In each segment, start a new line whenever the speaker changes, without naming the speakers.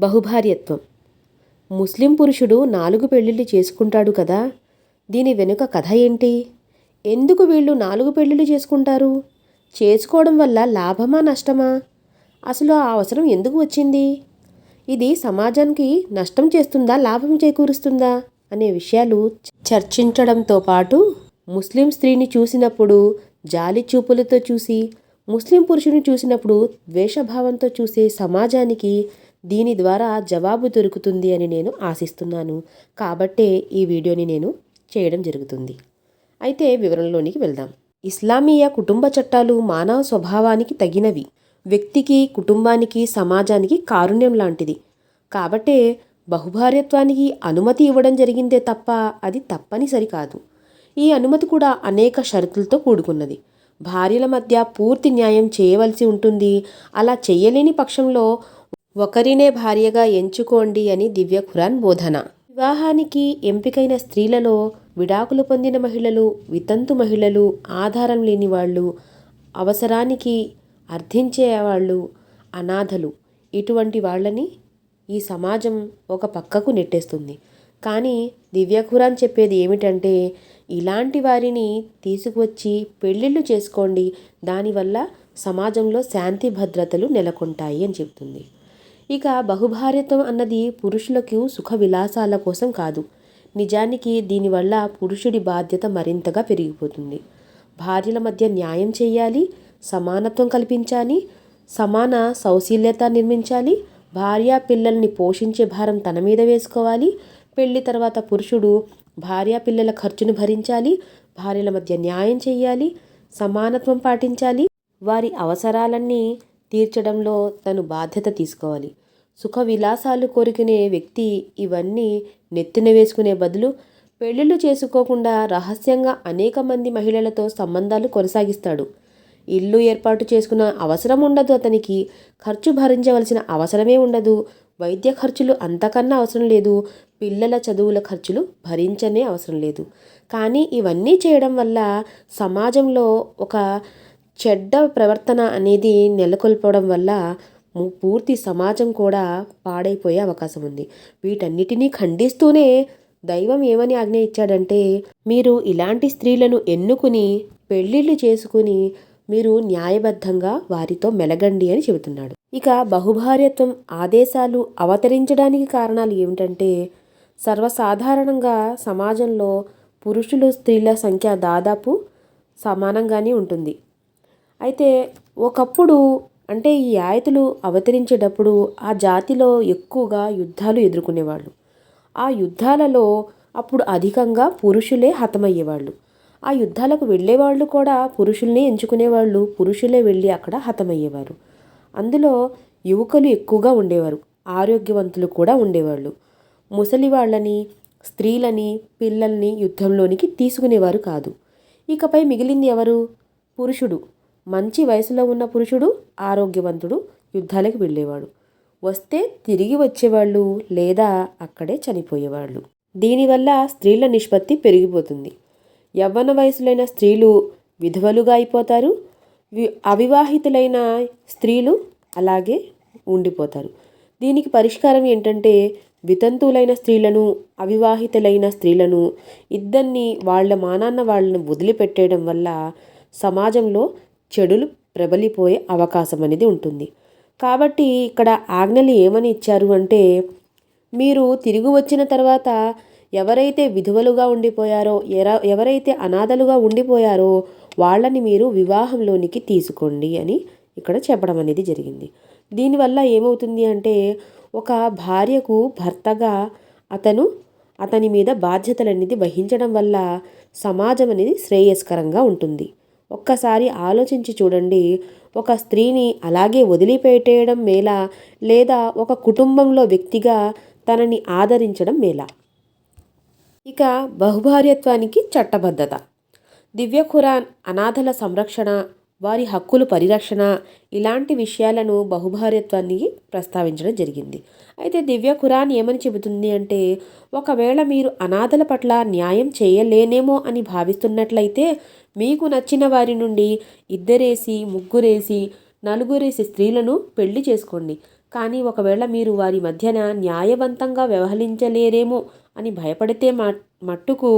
బహుభార్యత్వం. ముస్లిం పురుషుడు నాలుగు పెళ్ళిళ్ళు చేసుకుంటాడు కదా దీని వెనుక కథ ఏంటి? ఎందుకు వీళ్ళు నాలుగు పెళ్ళిళ్ళు చేసుకుంటారు? చేసుకోవడం వల్ల లాభమా నష్టమా? అసలు ఆ అవసరం ఎందుకు వచ్చింది? ఇది సమాజానికి నష్టం చేస్తుందా లాభం చేకూరుస్తుందా అనే విషయాలు చర్చించడంతో పాటు ముస్లిం స్త్రీని చూసినప్పుడు జాలి చూపులతో చూసి ముస్లిం పురుషుని చూసినప్పుడు ద్వేషభావంతో చూసే సమాజానికి దీని ద్వారా జవాబు దొరుకుతుంది అని నేను ఆశిస్తున్నాను. కాబట్టే ఈ వీడియోని నేను చేయడం జరుగుతుంది. అయితే వివరంలోనికి వెళ్దాం. ఇస్లామీయ కుటుంబ చట్టాలు మానవ స్వభావానికి తగినవి. వ్యక్తికి కుటుంబానికి సమాజానికి కారుణ్యం లాంటిది. కాబట్టే బహుభార్యత్వానికి అనుమతి ఇవ్వడం జరిగిందే తప్ప అది తప్పనిసరి కాదు. ఈ అనుమతి కూడా అనేక షరతులతో కూడుకున్నది. భార్యల మధ్య పూర్తి న్యాయం చేయవలసి ఉంటుంది. అలా చేయలేని పక్షంలో ఒకరినే భార్యగా ఎంచుకోండి అని దివ్య ఖురాన్ బోధన. వివాహానికి ఎంపికైన స్త్రీలలో విడాకులు పొందిన మహిళలు వితంతు మహిళలు ఆధారం లేని వాళ్ళు అవసరానికి అర్థించే వాళ్ళు అనాథలు ఇటువంటి వాళ్ళని ఈ సమాజం ఒక పక్కకు నెట్టేస్తుంది. కానీ దివ్య ఖురాన్ చెప్పేది ఏమిటంటే ఇలాంటి వారిని తీసుకువచ్చి పెళ్ళిళ్ళు చేసుకోండి. దానివల్ల సమాజంలో శాంతి భద్రతలు నెలకొంటాయి అని చెప్తుంది ఇక బహుభార్యత్వం అన్నది పురుషులకు సుఖ విలాసాల కోసం కాదు. నిజానికి దీనివల్ల పురుషుడి బాధ్యత మరింతగా పెరిగిపోతుంది. భార్యల మధ్య న్యాయం చేయాలి సమానత్వం కల్పించాలి సమాన సౌశీల్యత నిర్మించాలి భార్య పిల్లల్ని పోషించే భారం తన మీద వేసుకోవాలి పెళ్ళి తర్వాత పురుషుడు భార్య పిల్లల ఖర్చును భరించాలి భార్యల మధ్య న్యాయం చేయాలి సమానత్వం పాటించాలి వారి అవసరాలన్నీ తీర్చడంలో తను బాధ్యత తీసుకోవాలి. సుఖ విలాసాలు కోరుకునే వ్యక్తి ఇవన్నీ నెత్తిన వేసుకునే బదులు పెళ్ళిళ్ళు చేసుకోకుండా రహస్యంగా అనేక మంది మహిళలతో సంబంధాలు కొనసాగిస్తాడు. ఇల్లు ఏర్పాటు చేసుకున్న అవసరం ఉండదు అతనికి. ఖర్చు భరించవలసిన అవసరమే ఉండదు. వైద్య ఖర్చులు అంతకన్నా అవసరం లేదు. పిల్లల చదువుల ఖర్చులు భరించనే అవసరం లేదు. కానీ ఇవన్నీ చేయడం వల్ల సమాజంలో ఒక చెడ్డ ప్రవర్తన అనేది నెలకొల్పడం వల్ల పూర్తి సమాజం కూడా పాడైపోయే అవకాశం ఉంది. వీటన్నిటినీ ఖండిస్తూనే దైవం ఏమని ఆజ్ఞ ఇచ్చాడంటే మీరు ఇలాంటి స్త్రీలను ఎన్నుకుని పెళ్ళిళ్ళు చేసుకుని మీరు న్యాయబద్ధంగా వారితో మెలగండి అని చెబుతున్నాడు. ఇక బహుభార్యత్వం ఆదేశాలు అవతరించడానికి కారణాలు ఏమిటంటే సర్వసాధారణంగా సమాజంలో పురుషులు స్త్రీల సంఖ్య దాదాపు సమానంగానే ఉంటుంది. అయితే ఒకప్పుడు అంటే ఈ ఆయతులు అవతరించేటప్పుడు ఆ జాతిలో ఎక్కువగా యుద్ధాలు ఎదుర్కొనేవాళ్ళు. ఆ యుద్ధాలలో అప్పుడు అధికంగా పురుషులే హతమయ్యేవాళ్ళు. ఆ యుద్ధాలకు వెళ్ళేవాళ్ళు కూడా పురుషుల్ని ఎంచుకునేవాళ్ళు. పురుషులే వెళ్ళి అక్కడ హతమయ్యేవారు. అందులో యువకులు ఎక్కువగా ఉండేవారు. ఆరోగ్యవంతులు కూడా ఉండేవాళ్ళు. ముసలి వాళ్ళని స్త్రీలని పిల్లల్ని యుద్ధంలోనికి తీసుకునేవారు కాదు. ఇకపై మిగిలింది ఎవరు? పురుషుడు. మంచి వయసులో ఉన్న పురుషుడు ఆరోగ్యవంతుడు యుద్ధాలకు వెళ్ళేవాడు. వస్తే తిరిగి వచ్చేవాళ్ళు లేదా అక్కడే చనిపోయేవాళ్ళు. దీనివల్ల స్త్రీల నిష్పత్తి పెరిగిపోతుంది. యవ్వన వయసులైన స్త్రీలు విధవలుగా అయిపోతారు. అవివాహితులైన స్త్రీలు అలాగే ఉండిపోతారు. దీనికి పరిష్కారం ఏంటంటే వితంతువులైన స్త్రీలను అవివాహితులైన స్త్రీలను ఇద్దరిని వాళ్ళ మానాన్న వాళ్ళని వదిలిపెట్టేయడం వల్ల సమాజంలో చెడులు ప్రబలిపోయే అవకాశం అనేది ఉంటుంది. కాబట్టి ఇక్కడ ఆజ్ఞలు ఏమని ఇచ్చారు అంటే మీరు తిరిగి వచ్చిన తర్వాత ఎవరైతే విధువలుగా ఉండిపోయారో ఎర ఎవరైతే అనాథలుగా ఉండిపోయారో వాళ్ళని మీరు వివాహంలోనికి తీసుకోండి అని ఇక్కడ చెప్పడం అనేది జరిగింది. దీనివల్ల ఏమవుతుంది అంటే ఒక భార్యకు భర్తగా అతను అతని మీద బాధ్యతలు అనేది వహించడం వల్ల సమాజం అనేది శ్రేయస్కరంగా ఉంటుంది. ఒక్కసారి ఆలోచించి చూడండి. ఒక స్త్రీని అలాగే వదిలిపెట్టేయడం మేలా లేదా ఒక కుటుంబంలో వ్యక్తిగా తనని ఆదరించడం మేలా. ఇక బహుభార్యత్వానికి చట్టబద్ధత. దివ్య ఖురాన్ అనాథల సంరక్షణ వారి హక్కులు పరిరక్షణ ఇలాంటి విషయాలను బహుభార్యత్వాన్ని ప్రస్తావించడం జరిగింది. అయితే దివ్య ఖురాన్ ఏమని చెబుతుంది అంటే ఒకవేళ మీరు అనాథల పట్ల న్యాయం చేయలేనేమో అని భావిస్తున్నట్లయితే మీకు నచ్చిన వారి నుండి ఇద్దరేసి ముగ్గురేసి నలుగురేసి స్త్రీలను పెళ్ళి చేసుకోండి. కానీ ఒకవేళ మీరు వారి మధ్యన న్యాయవంతంగా వ్యవహరించలేరేమో అని భయపడితే మట్టుకు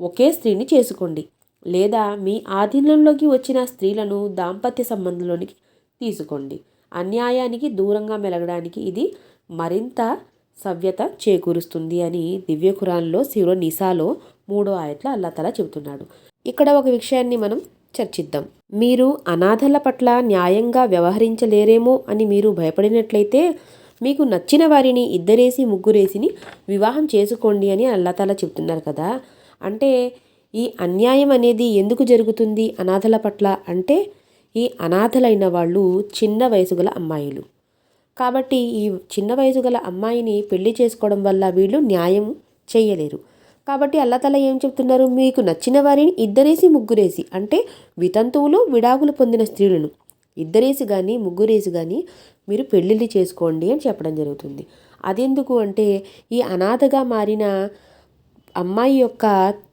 ఒకే స్త్రీని చేసుకోండి. లేదా మీ ఆధీనంలోకి వచ్చిన స్త్రీలను దాంపత్య సంబంధంలోనికి తీసుకోండి. అన్యాయానికి దూరంగా మెలగడానికి ఇది మరింత సవ్యత చేకూరుస్తుంది అని దివ్య ఖురాన్లో సిరో నిసాలో మూడో ఆయట్లో అల్లాతలా చెబుతున్నాడు. ఇక్కడ ఒక విషయాన్ని మనం చర్చిద్దాం. మీరు అనాథల పట్ల న్యాయంగా వ్యవహరించలేరేమో అని మీరు భయపడినట్లయితే మీకు నచ్చిన వారిని ఇద్దరేసి ముగ్గురేసిని వివాహం చేసుకోండి అని అల్లాతలా చెప్తున్నారు కదా. అంటే ఈ అన్యాయం అనేది ఎందుకు జరుగుతుంది అనాథల పట్ల అంటే ఈ అనాథలైన వాళ్ళు చిన్న వయసు గల అమ్మాయిలు. కాబట్టి ఈ చిన్న వయసు గల అమ్మాయిని పెళ్ళి చేసుకోవడం వల్ల వీళ్ళు న్యాయం చేయలేరు. కాబట్టి అల్లతల ఏం చెప్తున్నారు? మీకు నచ్చిన వారిని ఇద్దరేసి ముగ్గురేసి అంటే వితంతువులు విడాకులు పొందిన స్త్రీలను ఇద్దరేసి కానీ ముగ్గురేసి కానీ మీరు పెళ్ళిళ్ళు చేసుకోండి అని చెప్పడం జరుగుతుంది. అదెందుకు అంటే ఈ అనాథగా మారిన అమ్మాయి యొక్క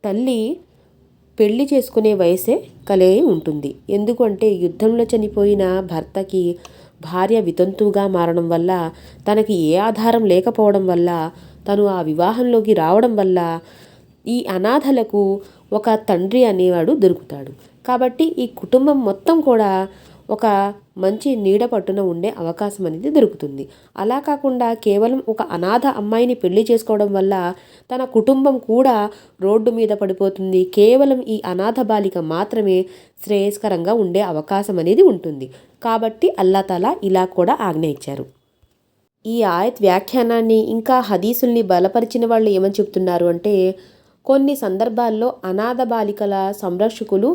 తల్లి పెళ్ళి చేసుకునే వయసే కలిగి ఉంటుంది. ఎందుకంటే యుద్ధంలో చనిపోయిన భర్తకి భార్య వితంతువుగా మారడం వల్ల తనకి ఏ ఆధారం లేకపోవడం వల్ల తను ఆ వివాహంలోకి రావడం వల్ల ఈ అనాథలకు ఒక తండ్రి అనేవాడు దొరుకుతాడు. కాబట్టి ఈ కుటుంబం మొత్తం కూడా ఒక మంచి నీడ పట్టున ఉండే అవకాశం అనేది దొరుకుతుంది. అలా కాకుండా కేవలం ఒక అనాథ అమ్మాయిని పెళ్ళి చేసుకోవడం వల్ల తన కుటుంబం కూడా రోడ్డు మీద పడిపోతుంది. కేవలం ఈ అనాథ బాలిక మాత్రమే శ్రేయస్కరంగా ఉండే అవకాశం అనేది ఉంటుంది. కాబట్టి అల్లాతలా ఇలా కూడా ఆజ్ఞ ఇచ్చారు. ఈ ఆయత్ వ్యాఖ్యానాన్ని ఇంకా హదీసుల్ని బలపరిచిన వాళ్ళు ఏమని చెప్తున్నారు అంటే కొన్ని సందర్భాల్లో అనాథ బాలికల సంరక్షకులు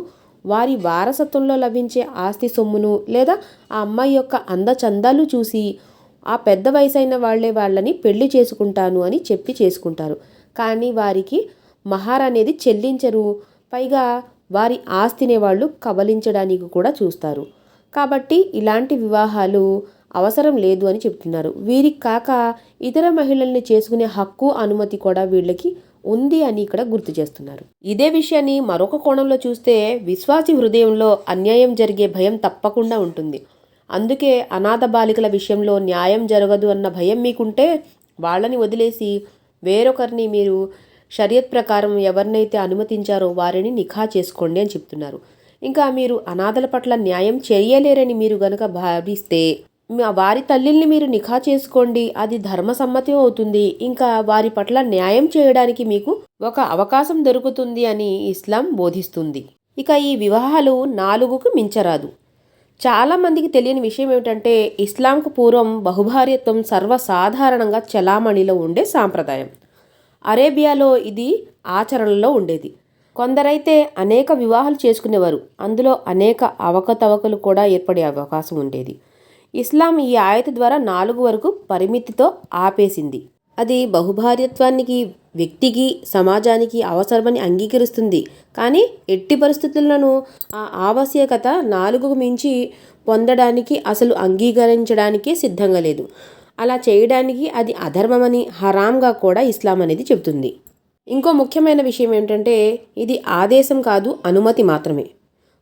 వారి వారసత్వంలో లభించే ఆస్తి సొమ్మును లేదా ఆ అమ్మాయి యొక్క అందచందాలు చూసి ఆ పెద్ద వయసైన వాళ్ళే వాళ్ళని పెళ్ళి చేసుకుంటాను అని చెప్పి చేసుకుంటారు. కానీ వారికి మహార్ అనేది చెల్లించరు. పైగా వారి ఆస్తిని వాళ్ళు కబలించడానికి కూడా చూస్తారు. కాబట్టి ఇలాంటి వివాహాలు అవసరం లేదు అని చెప్తున్నారు. వీరికి కాక ఇతర మహిళల్ని చేసుకునే హక్కు అనుమతి కూడా వీళ్ళకి ఉంది అని ఇక్కడ గుర్తు చేస్తున్నారు. ఇదే విషయాన్ని మరొక కోణంలో చూస్తే విశ్వాసి హృదయంలో అన్యాయం జరిగే భయం తప్పకుండా ఉంటుంది. అందుకే అనాథ బాలికల విషయంలో న్యాయం జరగదు అన్న భయం మీకుంటే వాళ్ళని వదిలేసి వేరొకరిని మీరు షరియత్ ప్రకారం ఎవరినైతే అనుమతించారో వారిని నిఖా చేసుకోండి అని చెప్తున్నారు. ఇంకా మీరు అనాథల పట్ల న్యాయం చేయలేరని మీరు గనక భావిస్తే మా వారి తల్లిల్ని మీరు నిఖా చేసుకోండి. అది ధర్మసమ్మతి అవుతుంది. ఇంకా వారి పట్ల న్యాయం చేయడానికి మీకు ఒక అవకాశం దొరుకుతుంది అని ఇస్లాం బోధిస్తుంది. ఇక ఈ వివాహాలు నాలుగుకు మించరాదు. చాలామందికి తెలియని విషయం ఏమిటంటే ఇస్లాంకు పూర్వం బహుభార్యత్వం సర్వసాధారణంగా చలామణిలో ఉండే సాంప్రదాయం. అరేబియాలో ఇది ఆచరణలో ఉండేది. కొందరైతే అనేక వివాహాలు చేసుకునేవారు. అందులో అనేక అవకతవకలు కూడా ఏర్పడే అవకాశం ఉండేది. ఇస్లాం ఈ ఆయత ద్వారా నాలుగు వరకు పరిమితితో ఆపేసింది. అది బహుభార్యత్వానికి వ్యక్తికి సమాజానికి అవసరమని అంగీకరిస్తుంది. కానీ ఎట్టి పరిస్థితులను ఆ ఆవశ్యకత నాలుగుకు మించి పొందడానికి అసలు అంగీకరించడానికే సిద్ధంగా లేదు. అలా చేయడానికి అది అధర్మమని హరాంగా కూడా ఇస్లాం అనేది చెబుతుంది. ఇంకో ముఖ్యమైన విషయం ఏంటంటే ఇది ఆదేశం కాదు అనుమతి మాత్రమే.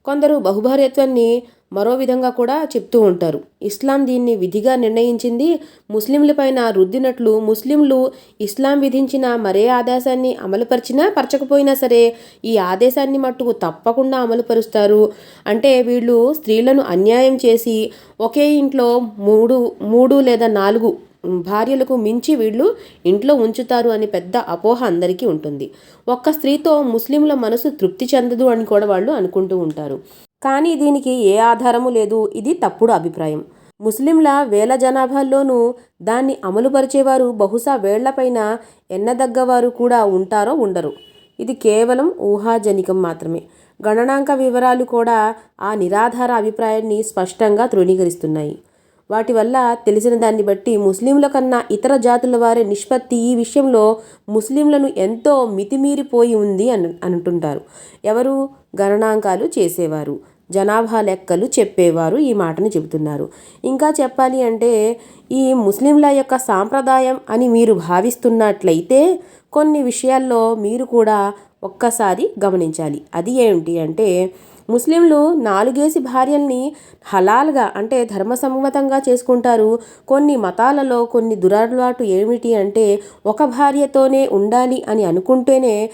కొందరు బహుభార్యత్వాన్ని మరో విధంగా కూడా చెప్తూ ఉంటారు. ఇస్లాం దీన్ని విధిగా నిర్ణయించింది. ముస్లింలపైన రుద్దినట్లు ముస్లింలు ఇస్లాం విధించిన మరే ఆదేశాన్ని అమలుపరిచినా పరచకపోయినా సరే ఈ ఆదేశాన్ని మట్టుకు తప్పకుండా అమలుపరుస్తారు. అంటే వీళ్ళు స్త్రీలను అన్యాయం చేసి ఒకే ఇంట్లో మూడు మూడు లేదా నాలుగు భార్యలకు మించి వీళ్ళు ఇంట్లో ఉంచుతారు అని పెద్ద అపోహ అందరికీ ఉంటుంది. ఒక్క స్త్రీతో ముస్లింల మనసు తృప్తి చెందదు అని కూడా వాళ్ళు అనుకుంటూ ఉంటారు. కానీ దీనికి ఏ ఆధారము లేదు. ఇది తప్పుడు అభిప్రాయం. ముస్లింల వేల జనాభాల్లోనూ దాన్ని అమలుపరిచేవారు బహుశా వేళ్ళపైన ఎన్నదగ్గవారు కూడా ఉంటారో ఉండరు. ఇది కేవలం ఊహాజనికం మాత్రమే. గణనాంక వివరాలు కూడా ఆ నిరాధార అభిప్రాయాన్ని స్పష్టంగా తృణీకరిస్తున్నాయి. వాటి వల్ల తెలిసిన దాన్ని బట్టి ముస్లింల కన్నా ఇతర జాతుల వారి నిష్పత్తి ఈ విషయంలో ముస్లింలను ఎంతో మితిమీరిపోయి ఉంది అని అంటుంటారు ఎవరు? గణనాంకాలు చేసేవారు. జనాభా లెక్కలు చెప్పేవారు ఈ మాటను చెబుతున్నారు. ఇంకా చెప్పాలి అంటే ఈ ముస్లింల యొక్క సాంప్రదాయం అని మీరు భావిస్తున్నట్లయితే కొన్ని విషయాల్లో మీరు కూడా ఒక్కసారి గమనించాలి. అది ఏమిటి అంటే ముస్లింలు నాలుగేసి భార్యల్ని హలాల్గా అంటే ధర్మసమ్మతంగా చేసుకుంటారు. కొన్ని మతాలలో కొన్ని దురలవాటు ఏమిటి అంటే ఒక భార్యతోనే ఉండాలి అని అనుకుంటేనే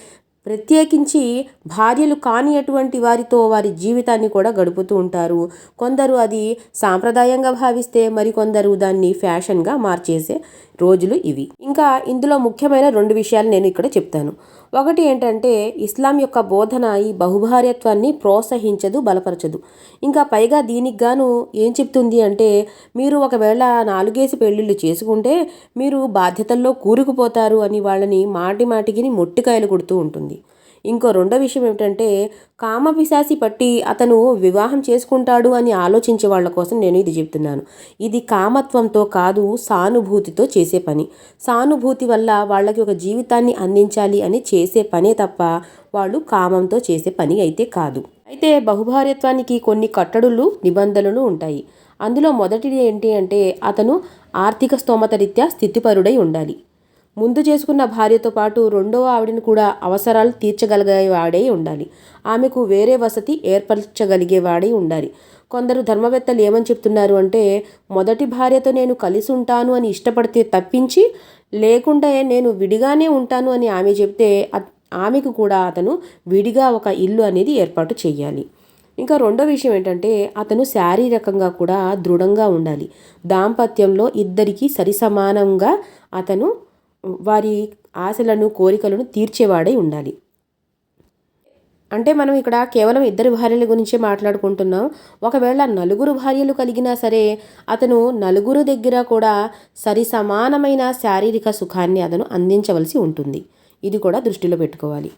ప్రత్యేకించి భార్యలు కాని అటువంటి వారితో వారి జీవితాన్ని కూడా గడుపుతూ ఉంటారు. కొందరు అది సాంప్రదాయంగా భావిస్తే మరికొందరు దాన్ని ఫ్యాషన్గా మార్చేసే రోజులు ఇవి. ఇంకా ఇందులో ముఖ్యమైన రెండు విషయాలు నేను ఇక్కడ చెప్తాను. ఒకటి ఏంటంటే ఇస్లాం యొక్క బోధన ఈ బహుభార్యత్వాన్ని ప్రోత్సహించదు బలపరచదు. ఇంకా పైగా దీనికి గాను ఏం చెప్తుంది అంటే మీరు ఒకవేళ నాలుగేసి పెళ్ళిళ్ళు చేసుకుంటే మీరు బాధ్యతల్లో కూరుకుపోతారు అని వాళ్ళని మాటి మాటికిని మొట్టికాయలు కొడుతూ ఉంటుంది. ఇంకో రెండో విషయం ఏమిటంటే కామపిశాసి పట్టి అతను వివాహం చేసుకుంటాడు అని ఆలోచించే వాళ్ళ కోసం నేను ఇది చెప్తున్నాను. ఇది కామత్వంతో కాదు సానుభూతితో చేసే పని. సానుభూతి వల్ల వాళ్ళకి ఒక జీవితాన్ని అందించాలి అని చేసే పనే తప్ప వాళ్ళు కామంతో చేసే పని అయితే కాదు. అయితే బహుభార్యత్వానికి కొన్ని కట్టడులు నిబంధనలు ఉంటాయి. అందులో మొదటిది ఏంటి అంటే అతను ఆర్థిక స్తోమత రీత్యా స్థితిపరుడై ఉండాలి. ముందు చేసుకున్న భార్యతో పాటు రెండవ ఆవిడని కూడా అవసరాలు తీర్చగలిగేవాడే ఉండాలి. ఆమెకు వేరే వసతి ఏర్పరచగలిగేవాడై ఉండాలి. కొందరు ధర్మవేత్తలు ఏమని చెప్తున్నారు అంటే మొదటి భార్యతో నేను కలిసి ఉంటాను అని ఇష్టపడితే తప్పించి లేకుంటే నేను విడిగానే ఉంటాను అని ఆమె చెప్తే ఆమెకు కూడా అతను విడిగా ఒక ఇల్లు అనేది ఏర్పాటు చేయాలి. ఇంకా రెండో విషయం ఏంటంటే అతను శారీరకంగా కూడా దృఢంగా ఉండాలి. దాంపత్యంలో ఇద్దరికీ సరిసమానంగా అతను వారి ఆశలను కోరికలను తీర్చేవాడై ఉండాలి. అంటే మనం ఇక్కడ కేవలం ఇద్దరు భార్యల గురించే మాట్లాడుకుంటున్నాం. ఒకవేళ నలుగురు భార్యలు కలిగినా సరే అతను నలుగురు దగ్గర కూడా సరి సమానమైన శారీరక సుఖాన్ని అతను అందించవలసి ఉంటుంది. ఇది కూడా దృష్టిలో పెట్టుకోవాలి.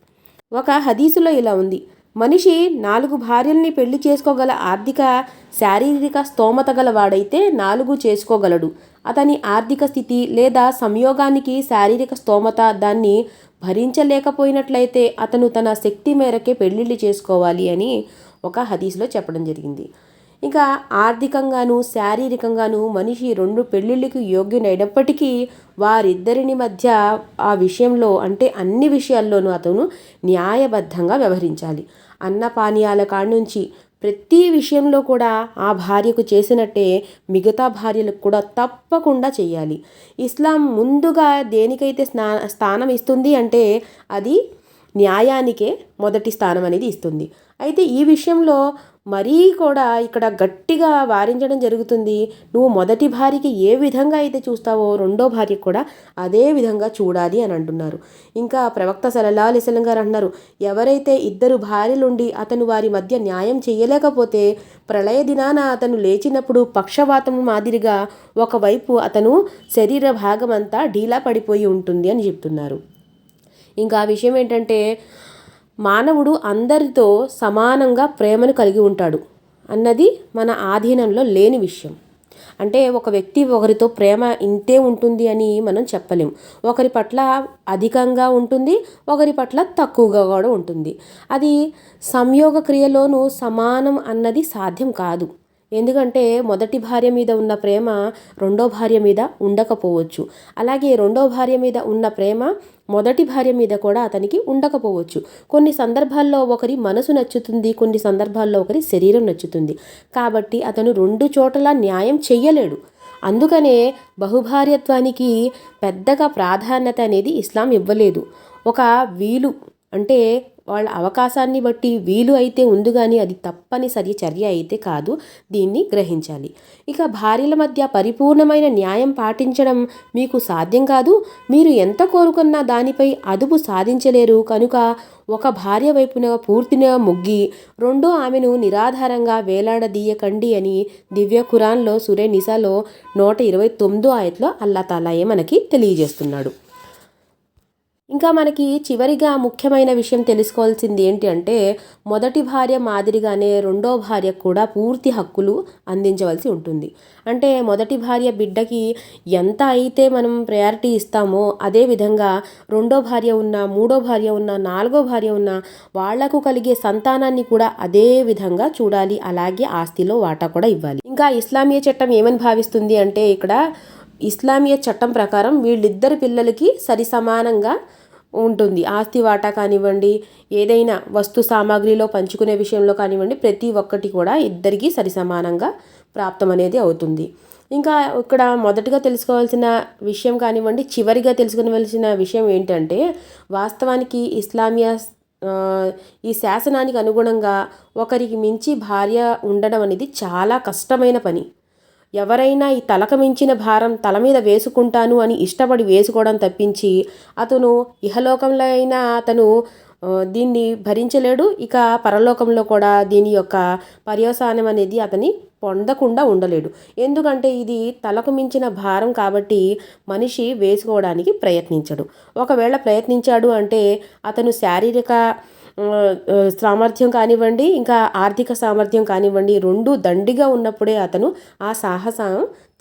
ఒక హదీసులో ఇలా ఉంది. మనిషి నాలుగు భార్యల్ని పెళ్ళి చేసుకోగల ఆర్థిక శారీరక స్తోమత గల వాడైతే నాలుగు చేసుకోగలడు. అతని ఆర్థిక స్థితి లేదా సంయోగానికి శారీరక స్తోమత దాన్ని భరించలేకపోయినట్లయితే అతను తన శక్తి మేరకే పెళ్ళిళ్ళు చేసుకోవాలి అని ఒక హదీస్లో చెప్పడం జరిగింది. ఇంకా ఆర్థికంగాను శారీరకంగాను మనిషి రెండు పెళ్ళిళ్ళకి యోగ్యునైనప్పటికీ వారిద్దరిని మధ్య ఆ విషయంలో అంటే అన్ని విషయాల్లోనూ అతను న్యాయబద్ధంగా వ్యవహరించాలి. అన్న పానీయాల కాడ నుంచి ప్రతి విషయంలో కూడా ఆ భార్యకు చేసినట్టే మిగతా భార్యలకు కూడా తప్పకుండా చేయాలి. ఇస్లాం ముందుగా దేనికైతే స్నా స్థానం ఇస్తుంది అంటే అది న్యాయానికే మొదటి స్థానం అనేది ఇస్తుంది. అయితే ఈ విషయంలో మరీ కూడా ఇక్కడ గట్టిగా వారించడం జరుగుతుంది. నువ్వు మొదటి భార్యకి ఏ విధంగా అయితే చూస్తావో రెండో భార్యకి కూడా అదే విధంగా చూడాలి అని అంటున్నారు. ఇంకా ప్రవక్త సలల్లా అలిసలం గారు అంటున్నారు ఎవరైతే ఇద్దరు భార్యలుండి అతను వారి మధ్య న్యాయం చేయలేకపోతే ప్రళయ దినాన అతను లేచినప్పుడు పక్షవాతం మాదిరిగా ఒకవైపు అతను శరీర భాగమంతా ఢీలా పడిపోయి ఉంటుంది అని చెప్తున్నారు. ఇంకా ఆ విషయం ఏంటంటే మానవుడు అందరితో సమానంగా ప్రేమను కలిగి ఉంటాడు అన్నది మన ఆధీనంలో లేని విషయం. అంటే ఒక వ్యక్తి ఒకరితో ప్రేమ ఇంతే ఉంటుంది అని మనం చెప్పలేం. ఒకరి పట్ల అధికంగా ఉంటుంది ఒకరి పట్ల తక్కువగా కూడా ఉంటుంది. అది సంయోగ క్రియలోనూ సమానం అన్నది సాధ్యం కాదు. ఎందుకంటే మొదటి భార్య మీద ఉన్న ప్రేమ రెండో భార్య మీద ఉండకపోవచ్చు. అలాగే రెండో భార్య మీద ఉన్న ప్రేమ మొదటి భార్య మీద కూడా అతనికి ఉండకపోవచ్చు. కొన్ని సందర్భాల్లో ఒకరి మనసు నచ్చుతుంది కొన్ని సందర్భాల్లో ఒకరి శరీరం నచ్చుతుంది. కాబట్టి అతను రెండు చోట్ల న్యాయం చెయ్యలేడు. అందుకనే బహుభార్యత్వానికి పెద్దగా ప్రాధాన్యత అనేది ఇస్లాం ఇవ్వలేదు. ఒక వీలు అంటే వాళ్ళ అవకాశాన్ని బట్టి వీలు అయితే ఉంది కానీ అది తప్పనిసరి చర్య అయితే కాదు. దీన్ని గ్రహించాలి. ఇక భార్యల మధ్య పరిపూర్ణమైన న్యాయం పాటించడం మీకు సాధ్యం కాదు. మీరు ఎంత కోరుకున్నా దానిపై అదుపు సాధించలేరు. కనుక ఒక భార్య వైపున పూర్తిగా ముగ్గి రెండో ఆమెను నిరాధారంగా వేలాడదీయకండి అని దివ్య ఖురాన్లో సురే నిసాలో నూట ఇరవై తొమ్మిదో ఆయత్లో అల్లా తాలాయే మనకి తెలియజేస్తున్నాడు. ఇంకా మనకి చివరిగా ముఖ్యమైన విషయం తెలుసుకోవాల్సింది ఏంటి అంటే మొదటి భార్య మాదిరిగానే రెండో భార్యకు కూడా పూర్తి హక్కులు అందించవలసి ఉంటుంది. అంటే మొదటి భార్య బిడ్డకి ఎంత అయితే మనం ప్రయారిటీ ఇస్తామో అదే విధంగా రెండో భార్య ఉన్న మూడో భార్య ఉన్న నాలుగో భార్య ఉన్న వాళ్ళకు కలిగే సంతానాన్ని కూడా అదే విధంగా చూడాలి. అలాగే ఆస్తిలో వాటా కూడా ఇవ్వాలి. ఇంకా ఇస్లామీయ చట్టం ఏమని భావిస్తుంది అంటే ఇక్కడ ఇస్లామీయ చట్టం ప్రకారం వీళ్ళిద్దరి పిల్లలకి సరి సమానంగా ఉంటుంది. ఆస్తి వాటా కానివ్వండి ఏదైనా వస్తు సామాగ్రిలో పంచుకునే విషయంలో కానివ్వండి ప్రతి ఒక్కటి కూడా ఇద్దరికీ సరిసమానంగా ప్రాప్తం అనేది అవుతుంది. ఇంకా ఇక్కడ మొదటగా తెలుసుకోవాల్సిన విషయం కానివ్వండి చివరిగా తెలుసుకోవలసిన విషయం ఏంటంటే వాస్తవానికి ఇస్లామియా ఈ శాసనానికి అనుగుణంగా ఒకరికి మించి భార్య ఉండడం అనేది చాలా కష్టమైన పని. ఎవరైనా ఈ తలకు మించిన భారం తల మీద వేసుకుంటాను అని ఇష్టపడి వేసుకోవడం తప్పించి అతను ఇహలోకంలో అయినా అతను దీన్ని భరించలేడు. ఇక పరలోకంలో కూడా దీని యొక్క పర్యవసానం అనేది అతని పొందకుండా ఉండలేడు. ఎందుకంటే ఇది తలకు మించిన భారం కాబట్టి మనిషి వేసుకోవడానికి ప్రయత్నించడు. ఒకవేళ ప్రయత్నించాడు అంటే అతను శారీరక సామర్థ్యం కానివ్వండి ఇంకా ఆర్థిక సామర్థ్యం కానివ్వండి రెండు దండిగా ఉన్నప్పుడే అతను ఆ సాహసం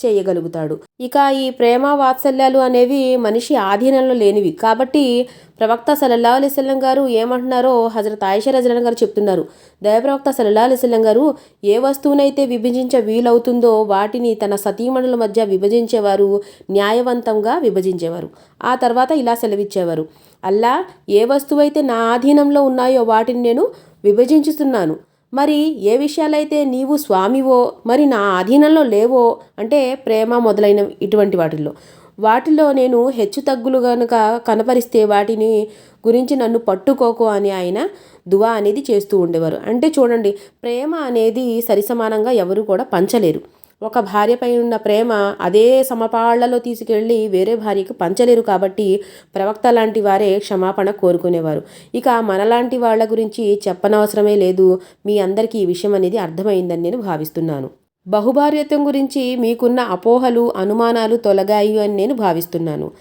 చేయగలుగుతాడు. ఇక ఈ ప్రేమ వాత్సల్యాలు అనేవి మనిషి ఆధీనంలో లేనివి. కాబట్టి ప్రవక్త సలల్లా అలిస్లం గారు ఏమంటున్నారో హజరత్ ఆయిషా రజరన్ గారు చెప్తున్నారు. దయప్రవక్త సలల్లా అలిస్లం గారు ఏ వస్తువునైతే విభజించ వీలవుతుందో వాటిని తన సతీమణుల మధ్య విభజించేవారు న్యాయవంతంగా విభజించేవారు. ఆ తర్వాత ఇలా సెలవిచ్చేవారు. అల్లా ఏ వస్తువైతే నా ఆధీనంలో ఉన్నాయో వాటిని నేను విభజించుతున్నాను. మరి ఏ విషయాలైతే నీవు స్వామివో మరి నా ఆధీనంలో లేవో అంటే ప్రేమ మొదలైన ఇటువంటి వాటిల్లో. వాటిలో నేను హెచ్చు తగ్గులు కనుక కనపరిస్తే వాటిని గురించి నన్ను పట్టుకోకు అని ఆయన దువా అనేది చేస్తూ ఉండేవారు. అంటే చూడండి ప్రేమ అనేది సరిసమానంగా ఎవరు కూడా పంచలేరు. ఒక భార్యపై ఉన్న ప్రేమ అదే సమపాళ్ళలో తీసుకెళ్ళి వేరే భార్యకు పంచలేరు కాబట్టి ప్రవక్త లాంటి వారే క్షమాపణ కోరుకునేవారు. ఇక మనలాంటి వాళ్ళ గురించి చెప్పనవసరమే లేదు. మీ అందరికీ ఈ విషయం అనేది అర్థమైందని నేను భావిస్తున్నాను. బహుభార్యత్వం గురించి మీకున్న అపోహలు అనుమానాలు తొలగాయి అని నేను భావిస్తున్నాను.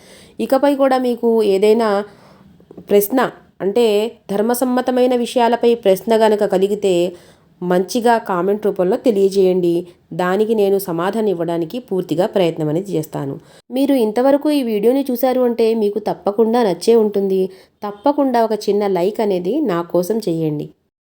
ఇకపై కూడా మీకు ఏదైనా ప్రశ్న అంటే ధర్మసమ్మతమైన విషయాలపై ప్రశ్న గనక కలిగితే మంచిగా కామెంట్ రూపంలో తెలియజేయండి. దానికి నేను సమాధానం ఇవ్వడానికి పూర్తిగా ప్రయత్నం అనేది చేస్తాను. మీరు ఇంతవరకు ఈ వీడియోని చూశారు అంటే మీకు తప్పకుండా నచ్చే ఉంటుంది. తప్పకుండా ఒక చిన్న లైక్ అనేది నా కోసం చేయండి.